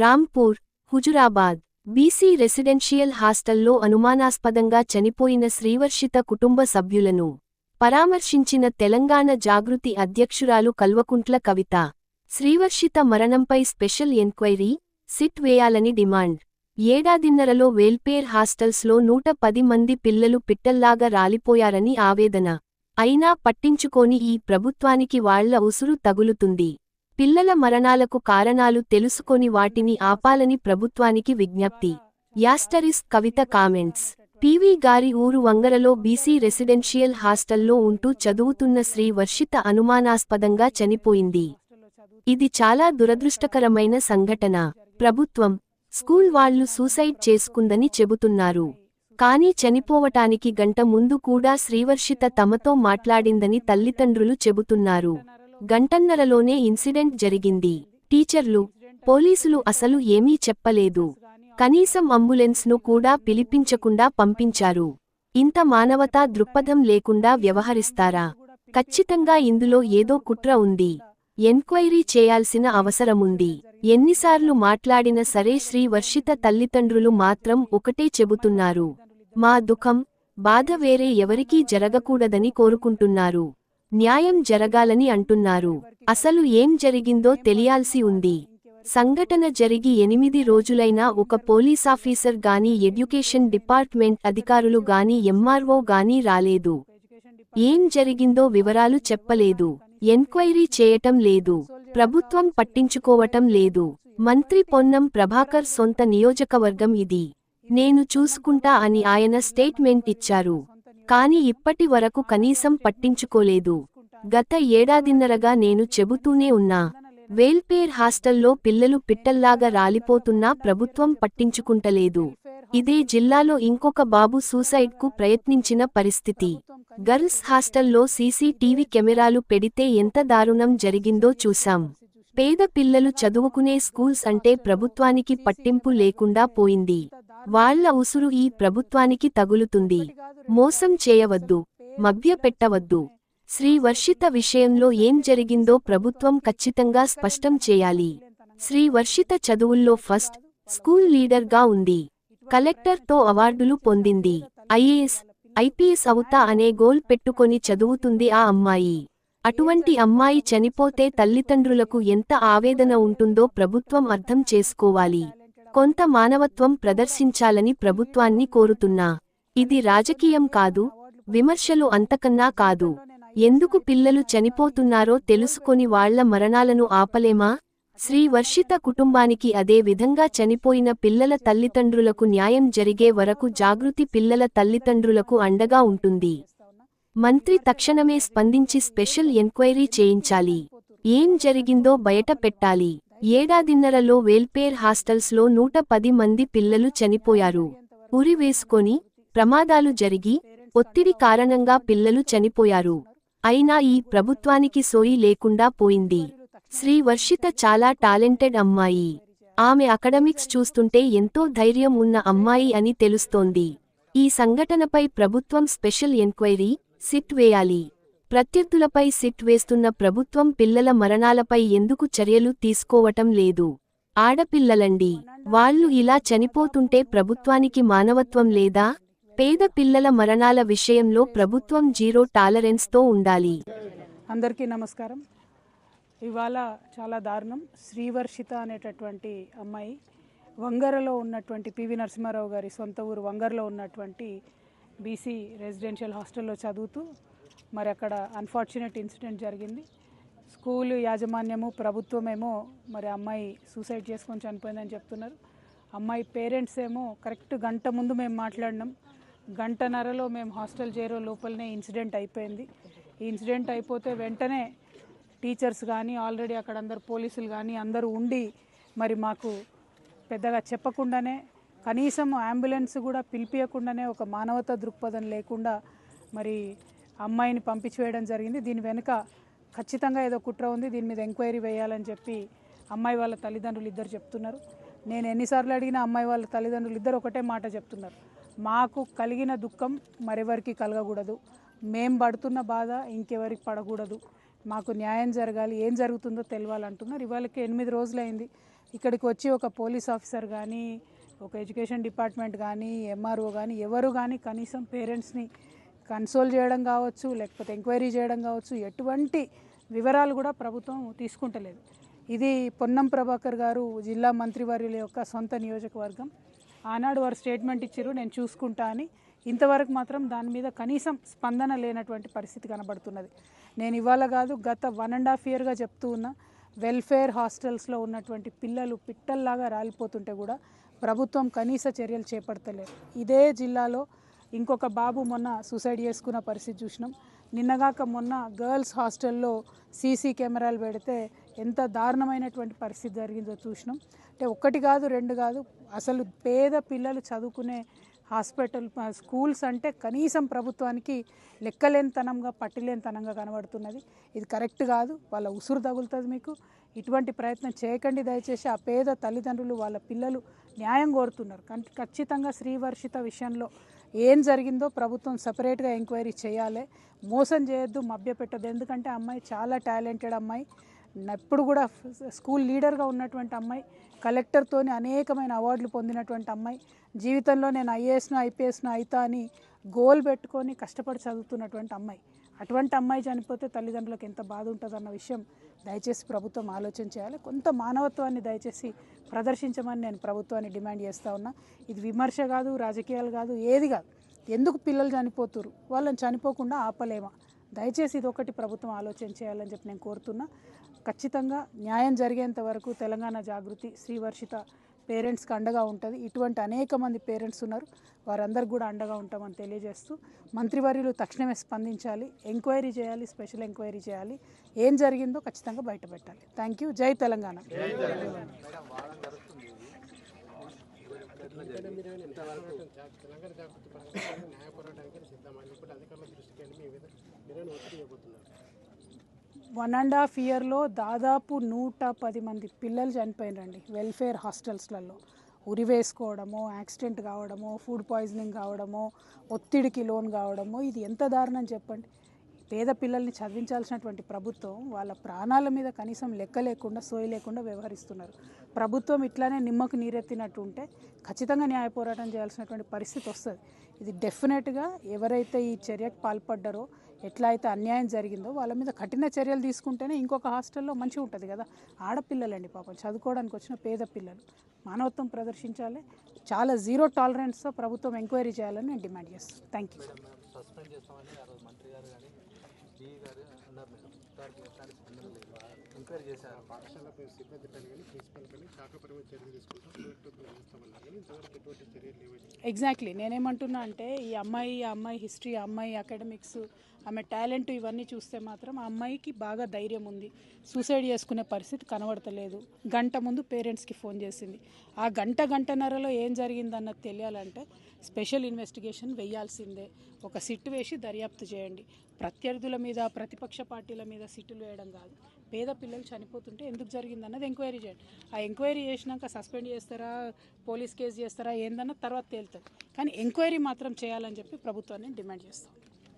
Rampur Huzurabad BC residential హాస్టల్లో అనుమానాస్పదంగా చనిపోయిన శ్రీవర్షిత కుటుంబ సభ్యులను పరామర్శించిన తెలంగాణ జాగృతి అధ్యక్షురాలు కల్వకుంట్ల కవిత. శ్రీవర్షిత మరణంపై స్పెషల్ ఎంక్వైరీ సిట్ వేయాలని డిమాండ్. ఏడాదిన్నరలో వేల్పేర్ హాస్టల్స్లో నూట పది మంది పిల్లలు పిట్టల్లాగా రాలిపోయారని ఆవేదన. అయినా పట్టించుకోని ఈ ప్రభుత్వానికి వాళ్ళ ఉసురు తగులుతుంది. పిల్లల మరణాలకు కారణాలు తెలుసుకొని వాటిని ఆపాలని ప్రభుత్వానికి విజ్ఞప్తి. యాస్టరిస్ కవిత కామెంట్స్. పీవీ గారి ఊరు వంగరలో బీసీ రెసిడెన్షియల్ హాస్టల్లో ఉంటూ చదువుతున్న శ్రీ వర్షిత అనుమానాస్పదంగా చనిపోయింది. ఇది చాలా దురదృష్టకరమైన సంఘటన. ప్రభుత్వం స్కూల్ వాళ్ళు సూసైడ్ చేసుకుందని చెబుతున్నారు. కానీ చనిపోవటానికి గంట ముందు కూడా శ్రీవర్షిత తమతో మాట్లాడిందని తల్లిదండ్రులు చెబుతున్నారు. గంటన్నరలోనే ఇన్సిడెంట్ జరిగింది. టీచర్లు పోలీసులు అసలు ఏమీ చెప్పలేదు. కనీసం అంబులెన్స్ను కూడా పిలిపించకుండా పంపించారు. ఇంత మానవతా దృక్పథం లేకుండా వ్యవహరిస్తారా? ఖచ్చితంగా ఇందులో ఏదో కుట్ర ఉంది. ఎంక్వైరీ చేయాల్సిన అవసరముంది. ఎన్నిసార్లు మాట్లాడిన సరే శ్రీ వర్షిత తల్లిదండ్రులు మాత్రం ఒకటే చెబుతున్నారు. మా దుఃఖం బాధ వేరే ఎవరికీ జరగకూడదని కోరుకుంటున్నారు. న్యాయం జరగాలని అంటున్నారు. అసలు ఏం జరిగిందో తెలియాల్సి ఉంది. సంఘటన జరిగి ఎనిమిది రోజులైనా ఒక పోలీసాఫీసర్ గాని ఎడ్యుకేషన్ డిపార్ట్మెంట్ అధికారులు గాని ఎంఆర్ఓ గాని రాలేదు. ఏం జరిగిందో వివరాలు చెప్పలేదు. ఎంక్వైరీ చేయటం లేదు. ప్రభుత్వం పట్టించుకోవటం లేదు. మంత్రి పొన్నం ప్రభాకర్ సొంత నియోజకవర్గం ఇది. నేను చూసుకుంటా అని ఆయన స్టేట్మెంట్ ఇచ్చారు. కాని ఇప్పటి వరకు కనీసం పట్టించుకోలేదు. గత ఏడాదిన్నరగా నేను చెబుతూనే ఉన్నా వేల్పేర్ హాస్టల్లో పిల్లలు పిట్టల్లాగా రాలిపోతున్నా ప్రభుత్వం పట్టించుకుంటలేదు. ఇదే జిల్లాలో ఇంకొక బాబు సూసైడ్కు ప్రయత్నించిన పరిస్థితి. గర్ల్స్ హాస్టల్లో సీసీటీవీ కెమెరాలు పెడితే ఎంత దారుణం జరిగిందో చూశాం. పేద పిల్లలు చదువుకునే స్కూల్స్ అంటే ప్రభుత్వానికి పట్టింపు లేకుండా పోయింది. వాళ్ళ ఉసురు ఈ ప్రభుత్వానికి తగులుతుంది. మోసం చేయవద్దు. మభ్యపెట్టవద్దు. శ్రీ వర్షిత విషయంలో ఏం జరిగిందో ప్రభుత్వం ఖచ్చితంగా స్పష్టం చేయాలి. శ్రీ వర్షిత చదువుల్లో ఫస్ట్ స్కూల్ లీడర్గా ఉంది. కలెక్టర్తో అవార్డులు పొందింది. ఐఏఎస్ ఐపీఎస్ అవుతా అనే గోల్ పెట్టుకొని చదువుతుంది ఆ అమ్మాయి. అటువంటి అమ్మాయి చనిపోతే తల్లిదండ్రులకు ఎంత ఆవేదన ఉంటుందో ప్రభుత్వం అర్థం చేసుకోవాలి. కొంత మానవత్వం ప్రదర్శించాలని ప్రభుత్వాన్ని కోరుతున్నా. ఇది రాజకీయం కాదు విమర్శలు అంతకన్నా కాదు. ఎందుకు పిల్లలు చనిపోతున్నారో తెలుసుకొని వాళ్ళ మరణాలను ఆపలేమా? శ్రీ వర్షిత కుటుంబానికి అదే విధంగా చనిపోయిన పిల్లల తల్లిదండ్రులకు న్యాయం జరిగే వరకు జాగృతి పిల్లల తల్లిదండ్రులకు అండగా ఉంటుంది. మంత్రి తక్షణమే స్పందించి స్పెషల్ ఎంక్వైరీ చేయించాలి. ఏం జరిగిందో బయట పెట్టాలి. ఏడాదిన్నరలో వెల్ఫేర్ హాస్టల్స్లో నూట పది మంది పిల్లలు చనిపోయారు. ఉరి వేసుకొని ప్రమాదాలు జరిగి ఒత్తిడి కారణంగా పిల్లలు చనిపోయారు. అయినా ఈ ప్రభుత్వానికి సోయి లేకుండా పోయింది. శ్రీ వర్షిత చాలా టాలెంటెడ్ అమ్మాయి. ఆమె అకడమిక్స్ చూస్తుంటే ఎంతో ధైర్యం ఉన్న అమ్మాయి అని తెలుస్తోంది. ఈ సంఘటనపై ప్రభుత్వం స్పెషల్ ఎంక్వైరీ సిట్ వేయాలి. ప్రత్యర్థులపై సిట్ వేస్తున్న ప్రభుత్వం పిల్లల మరణాలపై ఎందుకు చర్యలు తీసుకోవటం లేదు. ఆడపిల్లలండి వాళ్ళు ఇలా చనిపోతుంటే ప్రభుత్వానికి మానవత్వం లేదా? పేద పిల్లల మరణాల విషయంలో ప్రభుత్వం జీరో టాలరెన్స్తో ఉండాలి. అందరికీ నమస్కారం. ఇవాళ చాలా దారుణం. శ్రీవర్షిత అనేటటువంటి అమ్మాయి వంగరలో ఉన్నటువంటి పివి నరసింహారావు గారి సొంత ఊరు వంగరలో ఉన్నటువంటి బీసీ రెసిడెన్షియల్ హాస్టల్లో చదువుతూ మరి అక్కడ అన్ఫార్చునేట్ ఇన్సిడెంట్ జరిగింది. స్కూల్ యాజమాన్యము ప్రభుత్వమేమో మరి అమ్మాయి సూసైడ్ చేసుకొని చనిపోయిందని చెప్తున్నారు. అమ్మాయి పేరెంట్స్ ఏమో కరెక్ట్ గంట ముందు మేము మాట్లాడినాం. గంటన్నరలో మేము హాస్టల్ చేరో లోపలనే ఇన్సిడెంట్ అయిపోయింది. ఈ ఇన్సిడెంట్ అయిపోతే వెంటనే టీచర్స్ కానీ ఆల్రెడీ అక్కడ అందరు పోలీసులు కానీ అందరూ ఉండి మరి మాకు పెద్దగా చెప్పకుండానే కనీసం అంబులెన్స్ కూడా పిలిపియకుండానే ఒక మానవతా దృక్పథం లేకుండా మరి అమ్మాయిని పంపించేయడం జరిగింది. దీని వెనుక ఖచ్చితంగా ఏదో కుట్ర ఉంది. దీని మీద ఎంక్వైరీ వేయాలని చెప్పి అమ్మాయి వాళ్ళ తల్లిదండ్రులు ఇద్దరు చెప్తున్నారు. నేను ఎన్నిసార్లు అడిగినా అమ్మాయి వాళ్ళ తల్లిదండ్రులు ఇద్దరు ఒకటే మాట చెప్తున్నారు. మాకు కలిగిన దుఃఖం మరెవరికి కలగకూడదు. మేం పడుతున్న బాధ ఇంకెవరికి పడకూడదు. మాకు న్యాయం జరగాలి. ఏం జరుగుతుందో తెలియాలంటున్నారు ఇవాళకి ఎనిమిది రోజులైంది. ఇక్కడికి వచ్చి ఒక పోలీస్ ఆఫీసర్ కానీ ఒక ఎడ్యుకేషన్ డిపార్ట్మెంట్ కానీ ఎంఆర్ఓ కానీ ఎవరు కానీ కనీసం పేరెంట్స్ని కన్సోల్ చేయడం కావచ్చు లేకపోతే ఎంక్వైరీ చేయడం కావచ్చు ఎటువంటి వివరాలు కూడా ప్రభుత్వం తీసుకుంటలేదు. ఇది పొన్నం ప్రభాకర్ గారు జిల్లా మంత్రివర్యుల యొక్క సొంత నియోజకవర్గం. ఆనాడు వారు స్టేట్మెంట్ ఇచ్చారు నేను చూసుకుంటా అని. ఇంతవరకు మాత్రం దాని మీద కనీసం స్పందన లేనటువంటి పరిస్థితి కనబడుతున్నది. నేను ఇవాళ కాదు గత వన్ అండ్ హాఫ్ ఇయర్గా చెప్తూ ఉన్నా వెల్ఫేర్ హాస్టల్స్లో ఉన్నటువంటి పిల్లలు పిట్టల్లాగా రాలిపోతుంటే కూడా ప్రభుత్వం కనీస చర్యలు చేపడతలేదు. ఇదే జిల్లాలో ఇంకొక బాబు మొన్న సూసైడ్ చేసుకున్న పరిస్థితి చూసినాం. నిన్నగాక మొన్న గర్ల్స్ హాస్టల్లో సీసీ కెమెరాలు పెడితే ఎంత దారుణమైనటువంటి పరిస్థితి జరిగిందో చూసినాం. అంటే ఒక్కటి కాదు రెండు కాదు అసలు పేద పిల్లలు చదువుకునే హాస్పిటల్ స్కూల్స్ అంటే కనీసం ప్రభుత్వానికి లెక్కలేనితనంగా పట్టిలేనితనంగా కనబడుతున్నది. ఇది కరెక్ట్ కాదు వాళ్ళ ఉసురు తగులుతుంది మీకు. ఇటువంటి ప్రయత్నం చేయకండి దయచేసి. ఆ పేద తల్లిదండ్రులు వాళ్ళ పిల్లలు న్యాయం కోరుతున్నారు. కానీ ఖచ్చితంగా శ్రీవర్షిత విషయంలో ఏం జరిగిందో ప్రభుత్వం సపరేట్గా ఎంక్వైరీ చేయాలి. మోసం చేయొద్దు మభ్యపెట్టద్దు. ఎందుకంటే ఆ అమ్మాయి చాలా టాలెంటెడ్ అమ్మాయి. ఎప్పుడు కూడా స్కూల్ లీడర్గా ఉన్నటువంటి అమ్మాయి కలెక్టర్తోని అనేకమైన అవార్డులు పొందినటువంటి అమ్మాయి జీవితంలో నేను ఐఏఎస్ను ఐపీఎస్ను అయితా అని గోల్ పెట్టుకొని కష్టపడి చదువుతున్నటువంటి అమ్మాయి. అటువంటి అమ్మాయి చనిపోతే తల్లిదండ్రులకు ఎంత బాధ ఉంటుందన్న విషయం దయచేసి ప్రభుత్వం ఆలోచన చేయాలి. కొంత మానవత్వాన్ని దయచేసి ప్రదర్శించమని నేను ప్రభుత్వాన్ని డిమాండ్ చేస్తూ ఉన్నా. ఇది విమర్శ కాదు రాజకీయాలు కాదు ఏది కాదు. ఎందుకు పిల్లలు చనిపోతురు వాళ్ళని చనిపోకుండా ఆపలేమా? దయచేసి ఇది ఒకటి ప్రభుత్వం ఆలోచన చేయాలని చెప్పి నేను కోరుతున్నా. ఖచ్చితంగా న్యాయం జరిగేంత వరకు తెలంగాణ జాగృతి శ్రీవర్షిత పేరెంట్స్కి అండగా ఉంటుంది. ఇటువంటి అనేక మంది పేరెంట్స్ ఉన్నారు. వారందరికి కూడా అండగా ఉంటామని తెలియజేస్తూ మంత్రివర్యులు తక్షణమే స్పందించాలి. ఎంక్వైరీ చేయాలి స్పెషల్ ఎంక్వైరీ చేయాలి. ఏం జరిగిందో ఖచ్చితంగా బయటపెట్టాలి థ్యాంక్ యూ. జై Telangana. Telangana. One and half ఇయర్లో దాదాపు నూట పది మంది పిల్లలు చనిపోయినండి వెల్ఫేర్ హాస్టల్స్లలో. ఉరి వేసుకోవడమో యాక్సిడెంట్ కావడమో ఫుడ్ పాయిజనింగ్ కావడమో ఒత్తిడికి లోన్ కావడమో ఇది ఎంత దారుణం చెప్పండి. పేద పిల్లల్ని చదివించాల్సినటువంటి ప్రభుత్వం వాళ్ళ ప్రాణాల మీద కనీసం లెక్క లేకుండా సోయి లేకుండా వ్యవహరిస్తున్నారు. ప్రభుత్వం ఇట్లానే నిమ్మకు నీరెత్తినట్టు ఉంటే ఖచ్చితంగా న్యాయ పోరాటం చేయాల్సినటువంటి పరిస్థితి వస్తుంది. ఇది డెఫినెట్గా ఎవరైతే ఈ చర్యకు పాల్పడ్డారో ఎట్లా అయితే అన్యాయం జరిగిందో వాళ్ళ మీద కఠిన చర్యలు తీసుకుంటేనే ఇంకొక హాస్టల్లో మంచిగా ఉంటుంది కదా. ఆడపిల్లలండి పాపం చదువుకోవడానికి వచ్చిన పేద పిల్లలు. మానవత్వం ప్రదర్శించాలి. చాలా జీరో టాలరెన్స్తో ప్రభుత్వం ఎంక్వైరీ చేయాలని నేను డిమాండ్ చేస్తాను థ్యాంక్ యూ ప్రిన్సిపల్ కానీ శాఖపరమైన చర్యలు తీసుకుంటాం. ఎగ్జాక్ట్లీ నేనేమంటున్నా అంటే ఈ అమ్మాయి ఆ అమ్మాయి హిస్టరీ ఆ అమ్మాయి అకాడమిక్స్ ఆమె టాలెంట్ ఇవన్నీ చూస్తే మాత్రం ఆ అమ్మాయికి బాగా ధైర్యం ఉంది. సూసైడ్ చేసుకునే పరిస్థితి కనబడతలేదు. గంట ముందు పేరెంట్స్కి ఫోన్ చేసింది. ఆ గంట గంటన్నరలో ఏం జరిగిందన్నది తెలియాలంటే స్పెషల్ ఇన్వెస్టిగేషన్ వేయాల్సిందే. ఒక సిట్ వేసి దర్యాప్తు చేయండి. ప్రత్యర్థుల మీద ప్రతిపక్ష పార్టీల మీద సిట్టులు వేయడం కాదు. పేద పిల్లలు చనిపోతుంటే ఎందుకు జరిగిందన్నది ఎంక్వైరీ చేయండి. ఆ ఎంక్వైరీ చేసినాక సస్పెండ్ చేస్తారా? పోలీస్ కేసు చేస్తారా? ఏందన్న తర్వాత తేలుతుంది. కానీ ఎంక్వైరీ మాత్రం చేయాలని చెప్పి ప్రభుత్వాన్ని డిమాండ్ చేస్తాం.